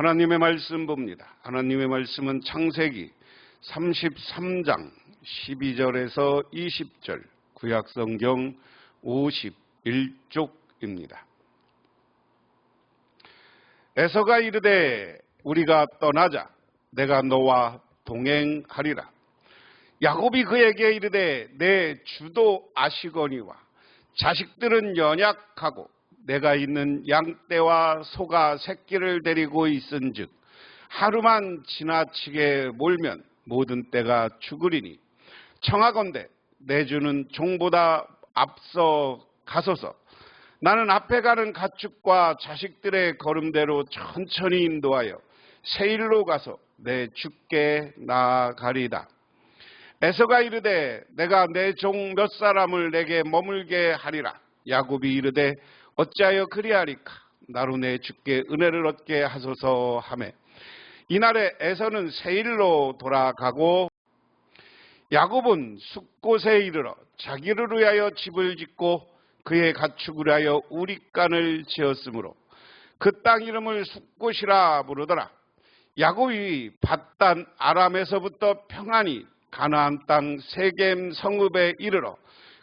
하나님의 말씀 봅니다. 하나님의 말씀은 창세기 33장 12절에서 20절 구약성경 51쪽입니다. 에서가 이르되 우리가 떠나자 내가 너와 동행하리라. 야곱이 그에게 이르되 내 주도 아시거니와 자식들은 연약하고 내가 있는 양떼와 소가 새끼를 데리고 있은즉 하루만 지나치게 몰면 모든 때가 죽으리니 청하건대 내 주는 종보다 앞서 가소서 나는 앞에 가는 가축과 자식들의 걸음대로 천천히 인도하여 세일로 가서 내 주께 나아가리다. 에서가 이르되 내가 내 종 몇 사람을 내게 머물게 하리라. 야곱이 이르되 어찌하여 그리하리까 나로 내 주께 은혜를 얻게 하소서 하매 이날에 에서는 세일로 돌아가고 야곱은 숲곳에 이르러 자기를 위하여 집을 짓고 그의 가축을 위하여 우리간을 지었으므로 그 땅 이름을 숲곳이라 부르더라. 야곱이 바단 아람에서부터 평안히 가나안 땅 세겜 성읍에 이르러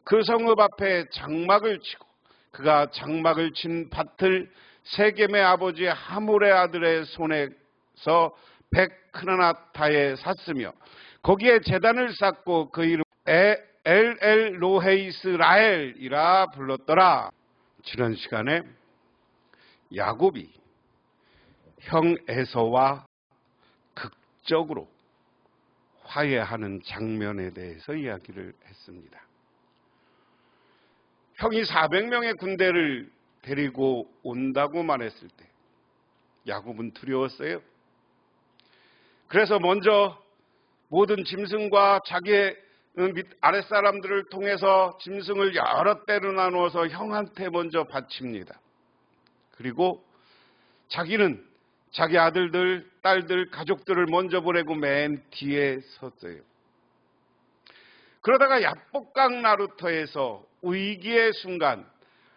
그 성읍 앞에 장막을 치고 그가 장막을 친 밭을 세겜의 아버지 하물의 아들의 손에서 백크나나타에 샀으며 거기에 재단을 쌓고 그 이름 엘엘 로헤이스 라엘이라 불렀더라. 지난 시간에 야곱이 형 에서와 극적으로 화해하는 장면에 대해서 이야기를 했습니다. 형이 400명의 군대를 데리고 온다고 말했을 때 야곱은 두려웠어요. 그래서 먼저 모든 짐승과 자기의 아랫사람들을 통해서 짐승을 여러 때로 나누어서 형한테 먼저 바칩니다. 그리고 자기는 자기 아들들, 딸들, 가족들을 먼저 보내고 맨 뒤에 섰어요. 그러다가 야복강 나루터에서 위기의 순간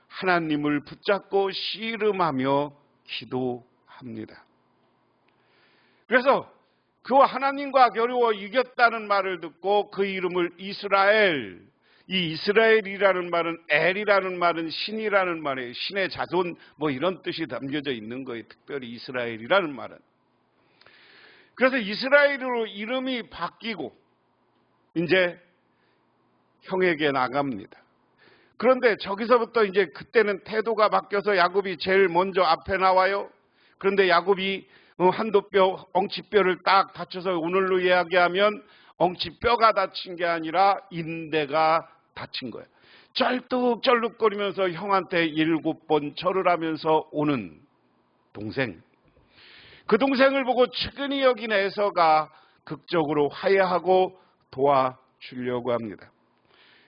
하나님을 붙잡고 씨름하며 기도합니다. 그래서 그와 하나님과 겨루어 이겼다는 말을 듣고 그 이름을 이스라엘, 이 이스라엘이라는 말은 엘이라는 말은 신이라는 말이에요. 신의 자손 뭐 이런 뜻이 담겨져 있는 거예요. 특별히 이스라엘이라는 말은. 그래서 이스라엘으로 이름이 바뀌고 이제 형에게 나갑니다. 그런데 저기서부터 이제 그때는 태도가 바뀌어서 야곱이 제일 먼저 앞에 나와요. 그런데 야곱이 어, 한도뼈, 엉치뼈를 딱 다쳐서 오늘로 이야기하면 엉치뼈가 다친 게 아니라 인대가 다친 거예요. 쩔뚝쩔뚝거리면서 형한테 일곱 번 절을 하면서 오는 동생. 그 동생을 보고 측은히 여긴 에서가 극적으로 화해하고 도와주려고 합니다.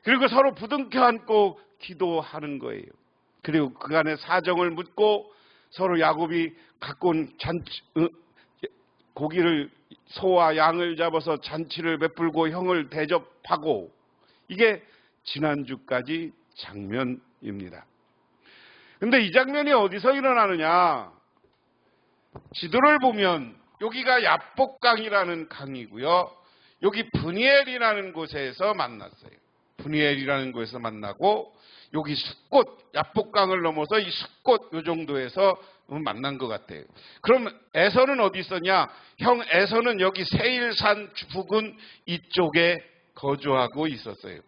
그리고 서로 부둥켜 안고 기도하는 거예요. 그리고 그간의 사정을 묻고 서로 야곱이 갖고 온 잔치, 어, 고기를 소와 양을 잡아서 잔치를 베풀고 형을 대접하고 이게 지난주까지 장면입니다. 근데 이 장면이 어디서 일어나느냐? 지도를 보면 여기가 야복강이라는 강이고요. 여기 분이엘이라는 곳에서 만났어요. 분이엘이라는 곳에서 만나고 여기 숲꽃, 야복강을 넘어서 이 숲꽃 요 정도에서 만난 것 같아요. 그럼 에서는 어디 있었냐? 형 에서는 여기 세일산 부근 이쪽에 거주하고 있었어요.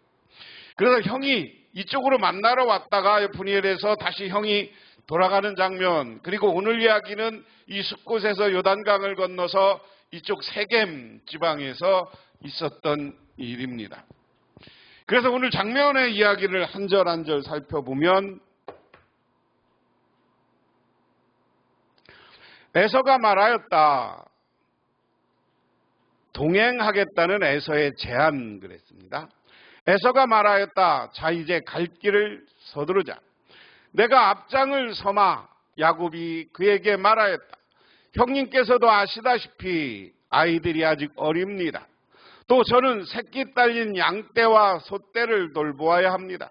그래서 형이 이쪽으로 만나러 왔다가 분이엘에서 다시 형이 돌아가는 장면 그리고 오늘 이야기는 이 숲곳에서 요단강을 건너서 이쪽 세겜 지방에서 있었던 일입니다. 그래서 오늘 장면의 이야기를 한 절 한 절 살펴보면 에서가 말하였다. 동행하겠다는 에서의 제안 그랬습니다. 에서가 말하였다. 자 이제 갈 길을 서두르자. 내가 앞장을 서마 야곱이 그에게 말하였다. 형님께서도 아시다시피 아이들이 아직 어립니다. 또 저는 새끼 딸린 양떼와 소떼를 돌보아야 합니다.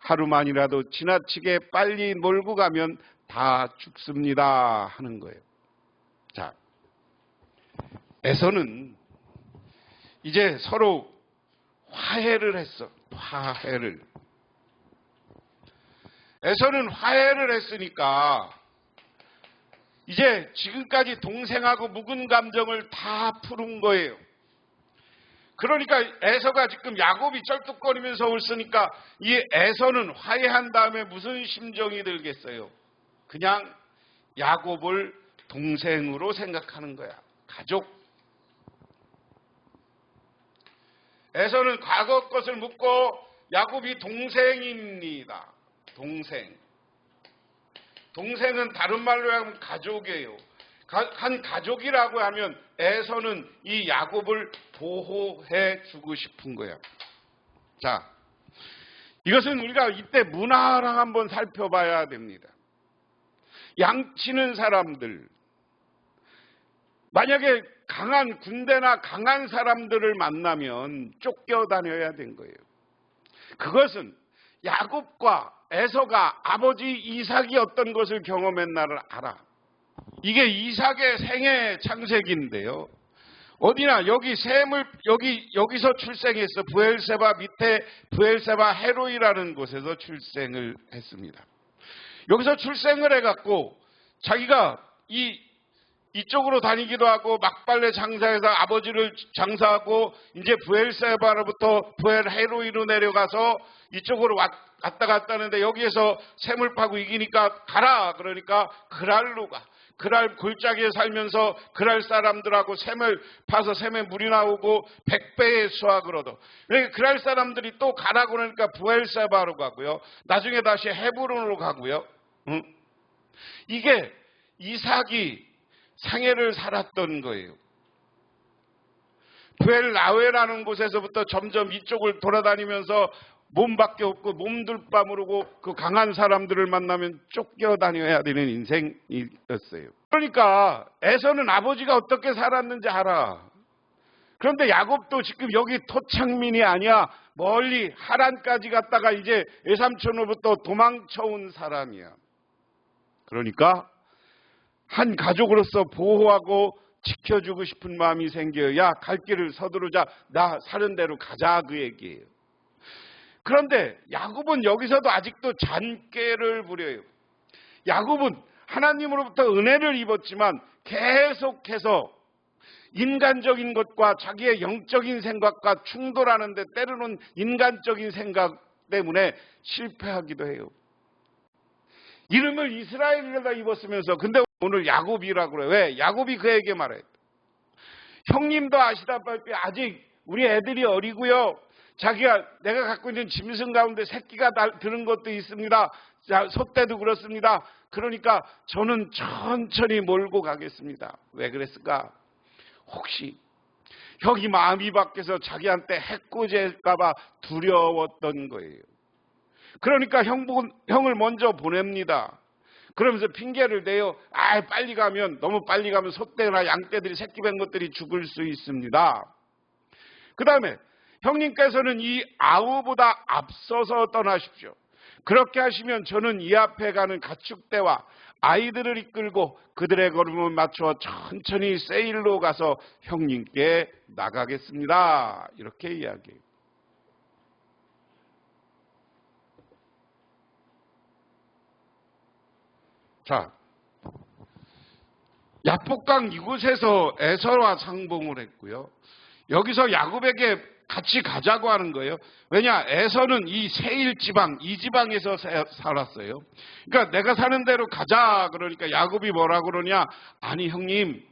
하루만이라도 지나치게 빨리 몰고 가면 다 죽습니다. 하는 거예요. 자, 에서는 이제 서로 화해를 했어. 화해를. 에서는 화해를 했으니까 이제 지금까지 동생하고 묵은 감정을 다 푸른 거예요. 그러니까 에서가 지금 야곱이 쩔뚝거리면서 울으니까 이 에서는 화해한 다음에 무슨 심정이 들겠어요? 그냥 야곱을 동생으로 생각하는 거야. 가족. 에서는 과거 것을 묻고 야곱이 동생입니다. 동생. 동생은 다른 말로 하면 가족이에요. 가- 한 가족이라고 하면 에서는 이 야곱을 보호해 주고 싶은 거야. 자, 이것은 우리가 이때 문화랑 한번 살펴봐야 됩니다. 양치는 사람들, 만약에 강한 군대나 강한 사람들을 만나면 쫓겨다녀야 된 거예요. 그것은 야곱과 에서가 아버지 이삭이 어떤 것을 경험했나를 알아. 이게 이삭의 생애 창세기인데요. 어디나 여기 샘을 여기 여기서 출생했어. 부엘세바 밑에 부엘세바 헤로이라는 곳에서 출생을 했습니다. 여기서 출생을 해갖고 자기가 이 이쪽으로 다니기도 하고 막발레 장사해서 아버지를 장사하고 이제 부엘세바로부터 부엘 헤로이로 내려가서 이쪽으로 왔, 왔다 갔다 하는데 여기에서 샘을 파고 이기니까 가라 그러니까 그랄로 가. 그랄 골짜기에 살면서 그랄 사람들하고 샘을 파서 샘에 물이 나오고 백배의 수확을 얻어. 그러니까 그랄 사람들이 또 가라고 그러니까 부엘세바로 가고요. 나중에 다시 헤브론으로 가고요. 응? 이게 이삭이 상해를 살았던 거예요. 부엘라웨라는 곳에서부터 점점 이쪽을 돌아다니면서 몸밖에 없고 몸둘 바 모르고 그 강한 사람들을 만나면 쫓겨다녀야 되는 인생이었어요. 그러니까 에서는 아버지가 어떻게 살았는지 알아. 그런데 야곱도 지금 여기 토착민이 아니야. 멀리 하란까지 갔다가 이제 외삼촌으로부터 도망쳐온 사람이야. 그러니까 한 가족으로서 보호하고 지켜주고 싶은 마음이 생겨야 갈 길을 서두르자 나 사는 대로 가자 그 얘기예요. 그런데 야곱은 여기서도 아직도 잔꾀를 부려요. 야곱은 하나님으로부터 은혜를 입었지만 계속해서 인간적인 것과 자기의 영적인 생각과 충돌하는데 때로는 인간적인 생각 때문에 실패하기도 해요. 이름을 이스라엘이라다 입었으면서 근데 오늘 야곱이라고 그래. 왜? 야곱이 그에게 말해. 형님도 아시다시피 아직 우리 애들이 어리고요. 자기가 내가 갖고 있는 짐승 가운데 새끼가 날- 들은 것도 있습니다. 자, 소떼도 그렇습니다. 그러니까 저는 천천히 몰고 가겠습니다. 왜 그랬을까? 혹시 형이 마음이 바뀌어서 자기한테 해코질까봐 두려웠던 거예요. 그러니까 형, 형을 먼저 보냅니다. 그러면서 핑계를 대요. 아, 빨리 가면, 너무 빨리 가면 소떼나 양떼들이 새끼 뵌 것들이 죽을 수 있습니다. 그 다음에 형님께서는 이 아우보다 앞서서 떠나십시오. 그렇게 하시면 저는 이 앞에 가는 가축대와 아이들을 이끌고 그들의 걸음을 맞춰 천천히 세일로 가서 형님께 나가겠습니다. 이렇게 이야기해요. 자, 야복강 이곳에서 에서와 상봉을 했고요. 여기서 야곱에게 같이 가자고 하는 거예요. 왜냐? 에서는 이 세일 지방, 이 지방에서 사- 살았어요. 그러니까 내가 사는 대로 가자 그러니까 야곱이 뭐라 그러냐? 아니 형님,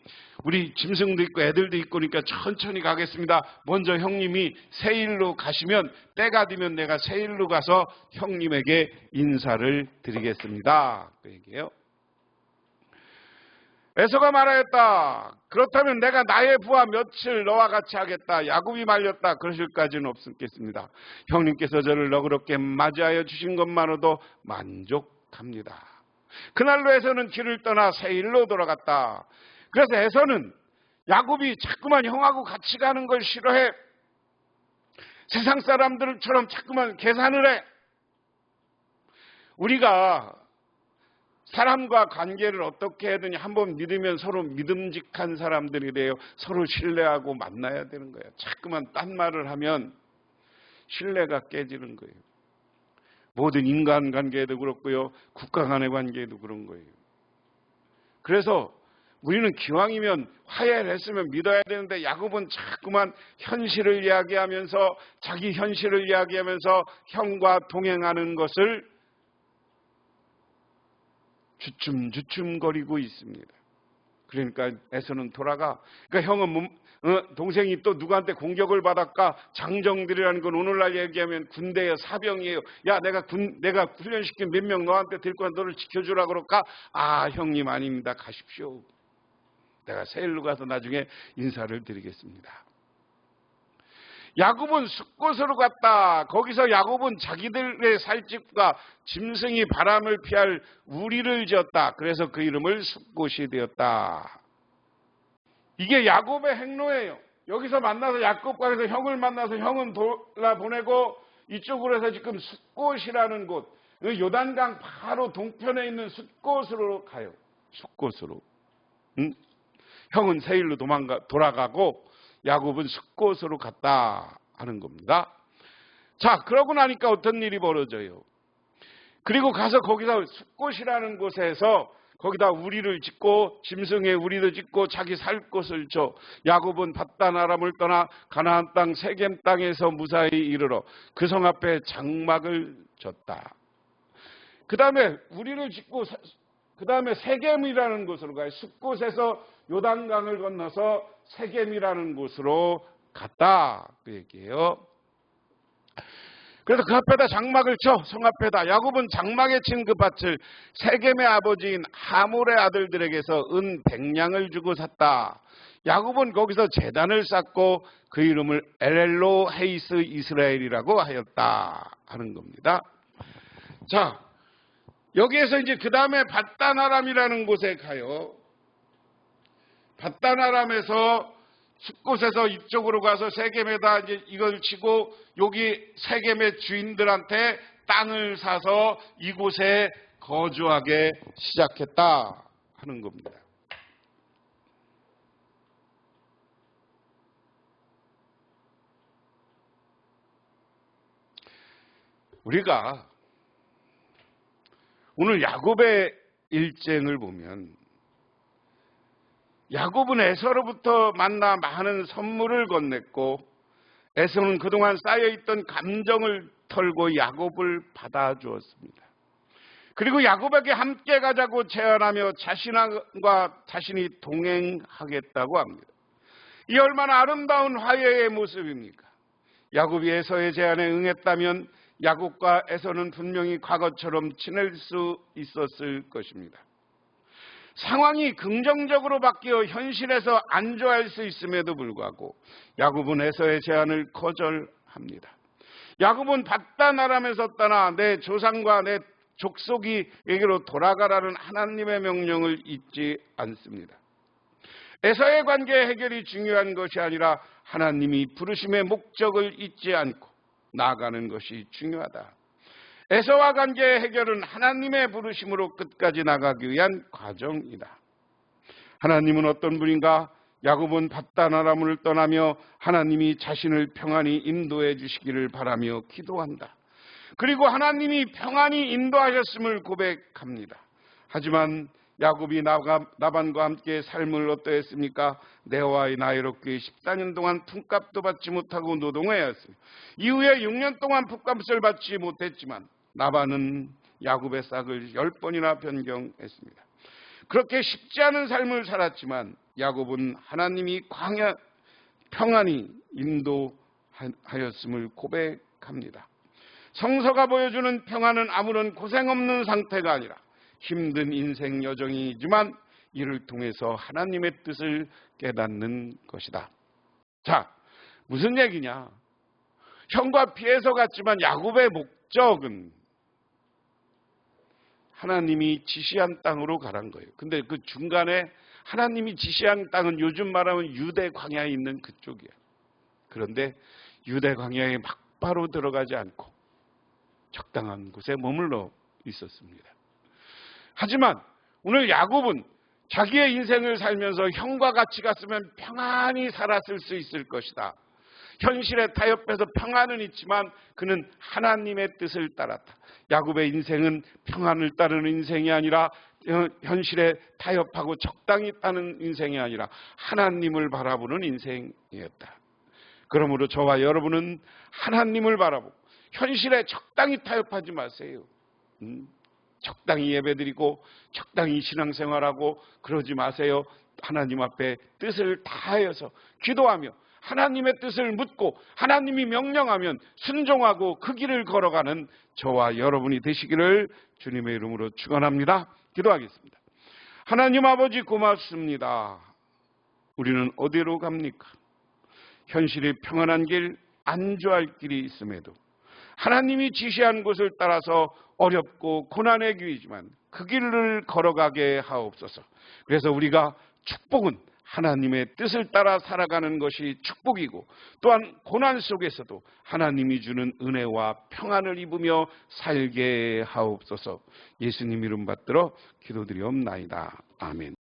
우리 짐승도 있고 애들도 있고 그러니까 천천히 가겠습니다. 먼저 형님이 세일로 가시면 때가 되면 내가 세일로 가서 형님에게 인사를 드리겠습니다. 그 얘기예요. 에서가 말하였다. 그렇다면 내가 나의 부하 며칠 너와 같이 하겠다. 야곱이 말렸다. 그러실까지는 없겠습니다. 형님께서 저를 너그럽게 맞이하여 주신 것만으로도 만족합니다. 그날로 에서는 길을 떠나 세일로 돌아갔다. 그래서 에서는 야곱이 자꾸만 형하고 같이 가는 걸 싫어해. 세상 사람들처럼 자꾸만 계산을 해. 우리가 사람과 관계를 어떻게 해야 되냐 한번 믿으면 서로 믿음직한 사람들이 돼요. 서로 신뢰하고 만나야 되는 거예요. 자꾸만 딴 말을 하면 신뢰가 깨지는 거예요. 모든 인간 관계에도 그렇고요. 국가 간의 관계에도 그런 거예요. 그래서 우리는 기왕이면 화해를 했으면 믿어야 되는데 야곱은 자꾸만 현실을 이야기하면서 자기 현실을 이야기하면서 형과 동행하는 것을 주춤주춤거리고 있습니다. 그러니까 에서는 돌아가. 그러니까 형은 몸, 어, 동생이 또 누구한테 공격을 받았까? 장정들이라는 건 오늘날 얘기하면 군대의 사병이에요. 야, 내가 군, 내가 훈련시킨 몇 명 너한테 들 거야. 너를 지켜주라 그럴까? 아, 형님 아닙니다. 가십시오. 내가 세일로 가서 나중에 인사를 드리겠습니다. 야곱은 숲곳으로 갔다. 거기서 야곱은 자기들의 살집과 짐승이 바람을 피할 우리를 지었다. 그래서 그 이름을 숲곳이 되었다. 이게 야곱의 행로예요. 여기서 만나서 야곱과 해서 형을 만나서 형은 돌아보내고 이쪽으로 해서 지금 숲곳이라는 곳, 그 요단강 바로 동편에 있는 숲곳으로 가요. 숲곳으로. 응? 형은 세일로 도망가 돌아가고 야곱은 숲곳으로 갔다 하는 겁니다. 자, 그러고 나니까 어떤 일이 벌어져요? 그리고 가서 거기서 숲곳이라는 곳에서 거기다 우리를 짓고 짐승의 우리도 짓고 자기 살 곳을 줘 야곱은 바단 아람을 떠나 가나안 땅 세겜 땅에서 무사히 이르러 그 성 앞에 장막을 졌다. 그 다음에 우리를 짓고 그 다음에 세겜이라는 곳으로 가요. 숲곳에서 요단강을 건너서 세겜이라는 곳으로 갔다. 그 얘기예요. 그래서 그 앞에다 장막을 쳐, 성 앞에다. 야곱은 장막에 친 그 밭을 세겜의 아버지인 하물의 아들들에게서 은 백냥을 주고 샀다. 야곱은 거기서 재단을 쌓고 그 이름을 엘렐로 헤이스 이스라엘이라고 하였다. 하는 겁니다. 자, 여기에서 이제 그 다음에 바다나람이라는 곳에 가요. 바다나람에서 숲곳에서 이쪽으로 가서 세겜에다 이제 이걸 치고 여기 세겜의 주인들한테 땅을 사서 이곳에 거주하게 시작했다 하는 겁니다. 우리가 오늘 야곱의 일쟁을 보면 야곱은 에서로부터 만나 많은 선물을 건넸고 에서는 그동안 쌓여있던 감정을 털고 야곱을 받아주었습니다. 그리고 야곱에게 함께 가자고 제안하며 자신과 자신이 동행하겠다고 합니다. 이 얼마나 아름다운 화해의 모습입니까? 야곱이 에서의 제안에 응했다면 야곱과 에서는 분명히 과거처럼 지낼 수 있었을 것입니다. 상황이 긍정적으로 바뀌어 현실에서 안 좋아할 수 있음에도 불구하고 야곱은 에서의 제안을 거절합니다. 야곱은 바다나람에서 떠나 내 조상과 내 족속이 에게로 돌아가라는 하나님의 명령을 잊지 않습니다. 에서의 관계 해결이 중요한 것이 아니라 하나님이 부르심의 목적을 잊지 않고 나아가는 것이 중요하다. 에서와 관계의 해결은 하나님의 부르심으로 끝까지 나가기 위한 과정이다. 하나님은 어떤 분인가? 야곱은 바다나라문을 떠나며 하나님이 자신을 평안히 인도해 주시기를 바라며 기도한다. 그리고 하나님이 평안히 인도하셨음을 고백합니다. 하지만 야곱이 나반과 함께 삶을 어떠했습니까? 내와의 나이롭게 14년 동안 품값도 받지 못하고 노동해야 했습니다. 이후에 6년 동안 품값을 받지 못했지만 나반은 야곱의 싹을 10번이나 변경했습니다. 그렇게 쉽지 않은 삶을 살았지만 야곱은 하나님이 광야 평안히 인도하였음을 고백합니다. 성서가 보여주는 평안은 아무런 고생 없는 상태가 아니라 힘든 인생 여정이지만 이를 통해서 하나님의 뜻을 깨닫는 것이다. 자, 무슨 얘기냐? 형과 피해서 갔지만 야곱의 목적은 하나님이 지시한 땅으로 가란 거예요. 근데 그 중간에 하나님이 지시한 땅은 요즘 말하면 유대 광야에 있는 그쪽이야. 그런데 유대 광야에 막바로 들어가지 않고 적당한 곳에 머물러 있었습니다. 하지만 오늘 야곱은 자기의 인생을 살면서 형과 같이 갔으면 평안히 살았을 수 있을 것이다. 현실에 타협해서 평안은 있지만 그는 하나님의 뜻을 따랐다. 야곱의 인생은 평안을 따르는 인생이 아니라 어, 현실에 타협하고 적당히 따는 인생이 아니라 하나님을 바라보는 인생이었다. 그러므로 저와 여러분은 하나님을 바라보고 현실에 적당히 타협하지 마세요. 음, 적당히 예배드리고 적당히 신앙생활하고 그러지 마세요. 하나님 앞에 뜻을 다하여서 기도하며 하나님의 뜻을 묻고 하나님이 명령하면 순종하고 그 길을 걸어가는 저와 여러분이 되시기를 주님의 이름으로 축원합니다. 기도하겠습니다. 하나님 아버지 고맙습니다. 우리는 어디로 갑니까? 현실이 평안한 길, 안주할 길이 있음에도 하나님이 지시한 곳을 따라서 어렵고 고난의 길이지만 그 길을 걸어가게 하옵소서. 그래서 우리가 축복은 하나님의 뜻을 따라 살아가는 것이 축복이고 또한 고난 속에서도 하나님이 주는 은혜와 평안을 입으며 살게 하옵소서. 예수님 이름 받들어 기도드리옵나이다. 아멘.